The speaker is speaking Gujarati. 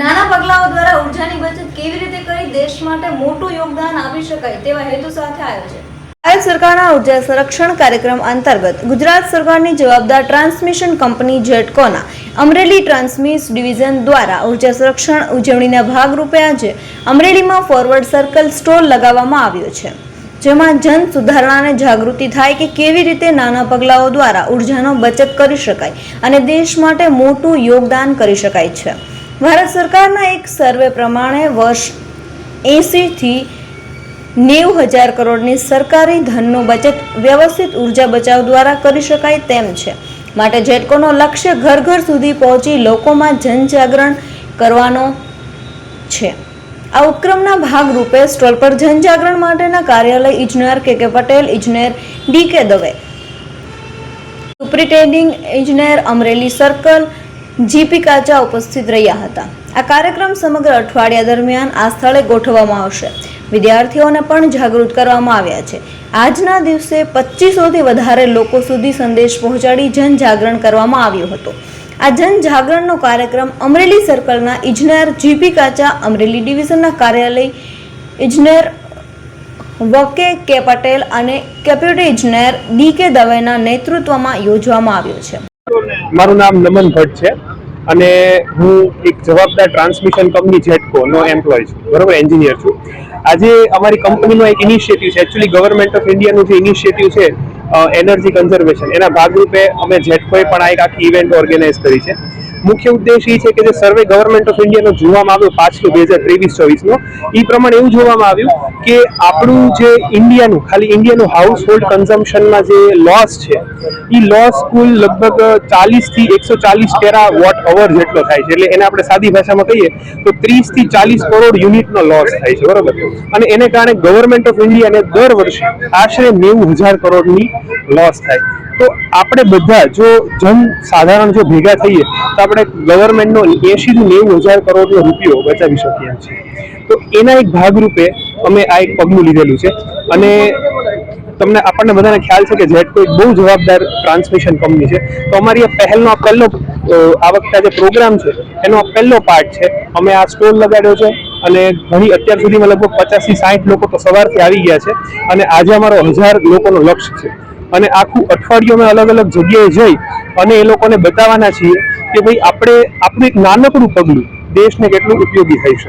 નાના પગલાઓ દ્વારા ઉર્જાની બચત કેવી રીતે કરી દેશ માટે મોટું યોગદાન આપી શકાય તેવા હેતુ સાથે આયોજન ભારત સરકારના ઊર્જા સંરક્ષણ કાર્યક્રમ અંતર્ગત ગુજરાત સરકારની જવાબદાર ટ્રાન્સમિશન કંપની જેટકોના અમરેલી ટ્રાન્સમિસ ડિવિઝન દ્વારા ઊર્જા સંરક્ષણ ઉજવણીના ભાગરૂપે આજે અમરેલીમાં ફોરવર્ડ સર્કલ સ્ટોલ લગાવવામાં આવ્યો છે. જેમાં જન સુધારણાને જાગૃતિ થાય કે કેવી રીતે નાના પગલાઓ દ્વારા ઉર્જાનો બચત કરી શકાય અને દેશ માટે મોટું યોગદાન કરી શકાય છે. ભારત સરકારના એક સર્વે પ્રમાણે વર્ષ એંસીથી નેવું હજાર કરોડની સરકારી ધનનું બચત વ્યવસ્થિત ઊર્જા બચાવ દ્વારા કરી શકાય તેમ છે. માટે જેટકોનો લક્ષ્ય ઘર ઘર સુધી પહોંચી લોકોમાં જનજાગરણ કરવાનો છે. આ ઉપક્રમના ભાગરૂપે સ્ટોલ પર જનજાગરણ માટેના કાર્યાલય ઇજનેર કે કે પટેલ ઇજનેર ડી કે દવે. સુપ્રિન્ટેન્ડિંગ ઇજનેર અમરેલી સર્કલ જીપી કાચા ઉપસ્થિત રહ્યા હતા. આ કાર્યક્રમ સમગ્ર અઠવાડિયા દરમિયાન આ સ્થળે ગોઠવવામાં આવશે. વિદ્યાર્થીઓને પણ જાગૃત કરવામાં આવ્યા છે. આજના દિવસે પચીસોથી વધારે લોકો સુધી સંદેશ પહોંચાડી જનજાગરણ કરવામાં આવ્યો હતો. આ જનજાગરણનો કાર્યક્રમ અમરેલી સર્કલના ઇજનેર જીપી કાચા અમરેલી ડિવિઝનના કાર્યાલય ઇજનેર વકે કે પટેલ અને કેપ્યુટી ઇજનેર ડી કે દવેના નેતૃત્વમાં યોજવામાં આવ્યો છે. મારું નામ નમન ભટ્ટ છે અને હું એક જવાબદાર ટ્રાન્સમિશન કંપની જેટકો નો એમ્પ્લોય છું. બરોબર એન્જિનિયર છું. આજે અમારી કંપનીનો એક ઇનિશિયેટિવ છે. એકચ્યુઅલી ગવર્મેન્ટ ઓફ ઇન્ડિયાનું જે ઇનિશિયેટિવ છે એનર્જી કન્ઝર્વેશન એના ભાગરૂપે અમે જેટકોએ પણ આ એક આખી ઇવેન્ટ ઓર્ગેનાઇઝ કરી છે. મુખ્ય ઉદ્દેશ એ છે કે જે સર્વે ગવર્મેન્ટ ઓફ ઇન્ડિયાનો જોવામાં આવ્યો પાછલું બે હજાર ત્રેવીસ, ચોવીસનો, એ પ્રમાણે એવું જોવામાં આવ્યું કે આપણું જે ઇન્ડિયાનું ખાલી ઇન્ડિયાનું હાઉસ હોલ્ડ કન્ઝમ્પશનમાં જે લોસ છે, એ લોસ કુલ લગભગ ચાલીસથી એકસો ચાલીસ ટેરા વોટ અવર જેટલો થાય છે. એટલે એને આપણે સાદી ભાષામાં કહીએ તો ત્રીસથી ચાલીસ કરોડ યુનિટનો લોસ થાય છે, બરોબર? અને એને કારણે ગવર્મેન્ટ ઓફ ઇન્ડિયાને દર વર્ષે આશરે નેવું હજાર કરોડની લોસ થાય. તો આપણે બધા જો જન સાધારણ જો ભેગા થઈએ, તો આપણે ગવર્મેન્ટનો એસી થી નેવું હજાર કરોડનો રૂપિયો બચાવી શકીએ છીએ. તો એના એક ભાગરૂપે અમે આ એક પગલું લીધેલું છે. અને તમને આપણને બધાને ખ્યાલ છે કે જેટકો એક બહુ જવાબદાર ટ્રાન્સમિશન કંપની છે. તો અમારી આ પહેલનો આ પહેલો આ વખતે જે પ્રોગ્રામ છે, એનો આ પહેલો પાર્ટ છે. અમે આ સ્ટોલ લગાડ્યો છે અને ઘણી અત્યાર સુધીમાં લગભગ પચાસથી સાઠ લોકો તો સવારથી આવી ગયા છે. અને આજે અમારો હજાર લોકોનો લક્ષ્ય છે. અને આખું અઠવાડિયું અમે અલગ અલગ જગ્યાએ જઈ અને એ લોકોને બતાવવાના છીએ કે ભાઈ આપણે, આપણું એક નાનકડું પગલું દેશને કેટલું ઉપયોગી થઈ શકે.